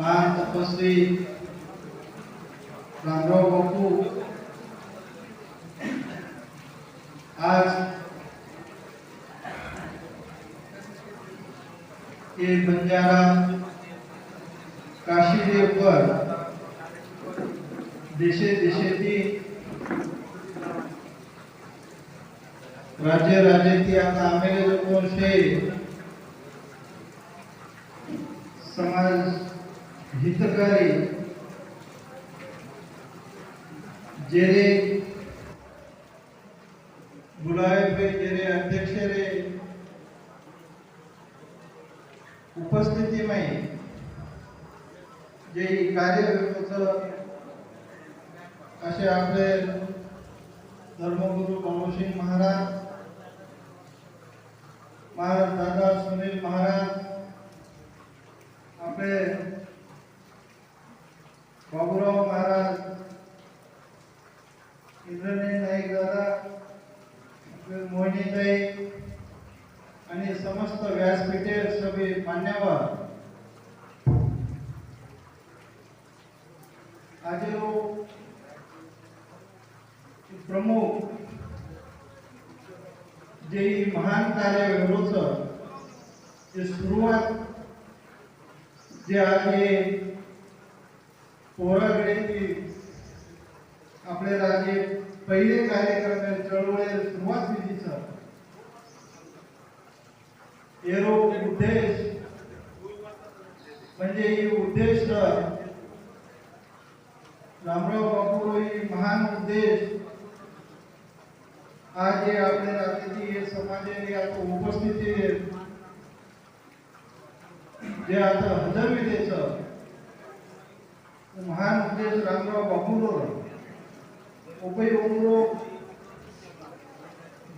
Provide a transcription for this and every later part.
महान तपस्वी रामराव बापू आज ये बंजारा काशीदेवकर देशे देशेती राज्य राज्याती आता आमेले लोक शे समाज हितकारी जेरे बुलाए पे जेरे अध्यक्ष रे उपस्थिती में जे कार्य असे आपले धर्मगुरु बाबूसिंग महाराज दादा सुनील महाराज आपले बाबूराव महाराज इंद्रनील नाईक दादा आपले मोहिनीताई आणि समस्त व्यासपीठे मान्यवर. આજે प्रमुख जे महान कार्य वेळोचं जे सुरुवात जे आहे पोराकडे ती आपले राजे पहिले कार्यक्रम चळवळी सुरुवात एरो उद्देश. म्हणजे ही उद्देश रामराव बापू ही महान उद्देश. आज जे आपल्या राज्याची समाजाने आता उपस्थिती जे आता हजर त्याचं महान उद्देश रामराव बापूर उपयोग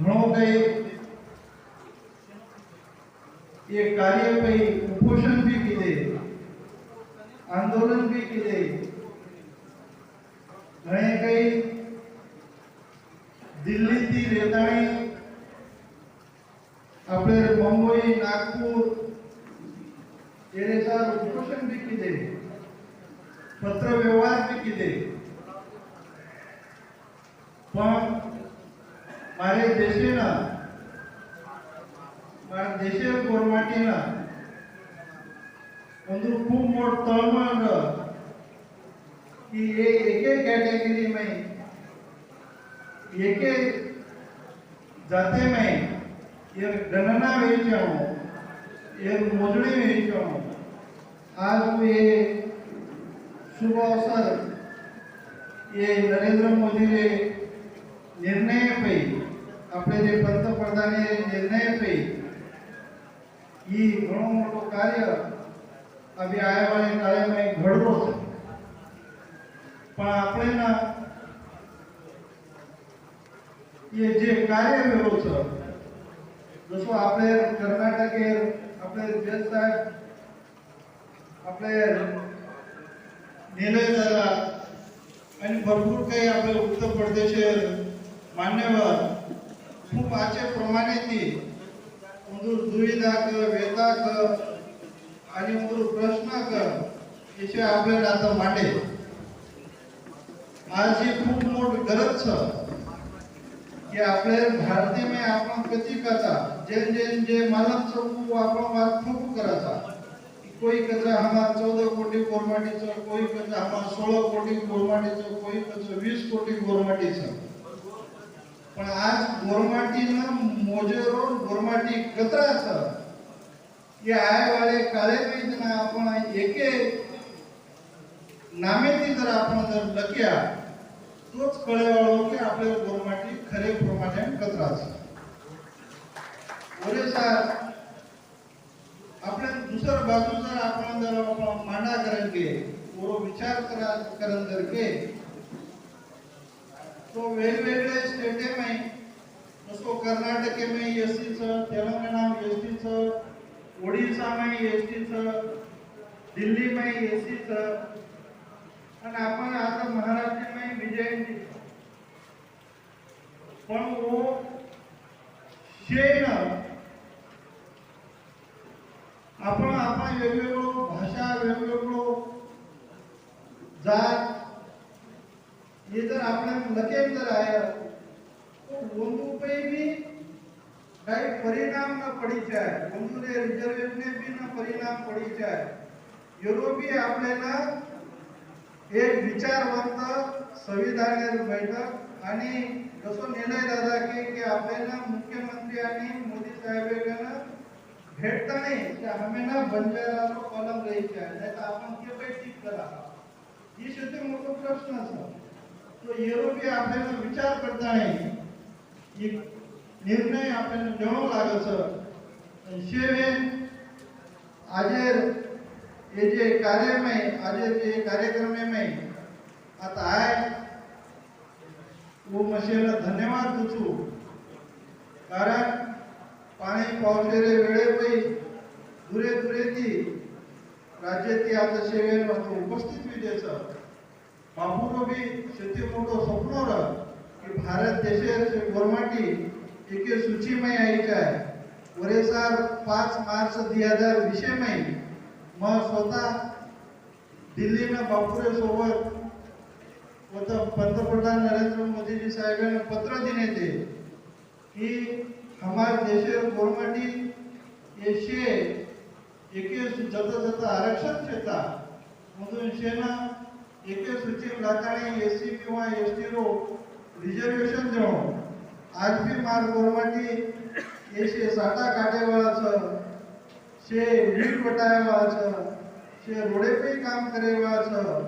घणो काही ते कार्यवाही उपोषण बी केले आंदोलन बी केले घणे काही दिल्लीतील रेताळी आपले मुंबई नागपूर येण्याचा उपोषण बी केले पत्रव्यवहार बी केले पण माझ्या देशेनं મારા દેશે ગોરમાટીના ಒಂದು खूप मोठ तळमळ की ये एक एक कैटेगरी में एक एक जाते में ये गणना वेचाणो ये मोजणी वेचाणो आज ये शुभ अवसर ये नरेंद्र मोदी रे निर्णय पे આપણે જે પંતપ્રધાને નિર્ણય પે ઈ ઘણો મોટો કાર્ય હવે આયાવાળી કાળમાં ઘડવો છે પણ આપણે ના એ જે કાર્ય વેરો છે જસો આપણે કર્ણાટકે આપણે જજ સાહેબ આપણે નિલય दादा आणि भरपूर काही आपल्या उत्तर प्रदेश मान्यवर खूप आचे प्रमाणे ती उंदूर दुविधाक वेताक आणि ಒಂದು प्रश्न कर इथे आपल्याला आता मांडे. आज ही खूप मोठ गरज छ कि आपले भारतीय में आपण कधी करता. जेन जेन जे मालक चौकू आपण વાત खूप करायचा. कोई कचरा हमार चौदह कोटी गोरमाटीचं कोई कचरा हमार सोळा कोटी गोरमाटीचं कोई कचरा वीस कोटी गोरमाटीचं पण आज गोरमाटीनं मोजेरो गोरमाटी कचराचं हे आपण एके नामेती जर आपण जर लक्या तोच कळेवाळो की आपल्या गोरमाटी खरे प्रमाणे कचराचं ओरेसार आपल्या दुसऱ्या बाजू जर आपण जर आपण मांडा करण के पूर्व विचार करा करण जर के तो वेगवेगळे स्टेटे में उसको कर्नाटक में एस टी तेलंगाना में एस टी ओडिशा में एस टी दिल्ली में एस टी आणि आपण आता महाराष्ट्र में विजयंती. पण वो शेन आपण आपण वेगवेगळो भाषा वेगवेगळो जात हे जर आपण लकेम जर आहे તો ઓનું પે બી કઈ પરિણામ ન પડી જાય ઓનુરે રિઝર્વેશને બી ન પરિણામ પડી જાય युरोपी आपल्याला एक विचारवंत संविधानेर बैठक आणि जसो निर्णय झाला की की आपल्याला मुख्यमंत्री आणि मोदी साहेबांना भेटताना की आम्हाला बंजाराचा कॉलम द्यायचे आहे नाही तर आपण ते पण ठीक करा ही शेवटी मोठा प्रश्न असा तो युरोपी आपल्याला विचार करताना एक निर्णय आपण घेऊ लागल सर. शेवेन आजेर हे जे कार्यम आहे आजेर जे कार्यक्रम आहे आता आहे. तू मशीनला धन्यवाद देतो. कारण पाणी पावसेरे वेळे पै दुरे दुरे ती राज्यातील आता शेवेन उपस्थित विजयचं बापूर बी शेती मोठं स्वप्न राहत की भारत देशाचे गोरमाटी एके सूची में आयचे वरेसार पाच मार्च दोन हजार वीस में मग स्वतः दिल्ली में बापूरे सोबत पंतप्रधान नरेंद्र मोदीजी साहेबांना पत्र दिले ते की हमार देशेर गोरमाटी एकशे एके जता जता आरक्षण शेता म्हणून शेना एके सूची लाताने एस सी किंवा एस टी रो रिझर्वेशन देऊन. आज बी मार गोरमाटी एकशे साठा काटेवाळाचं शे वीट वटायवाळाचं शे रोडेपे काम करेवाळाचं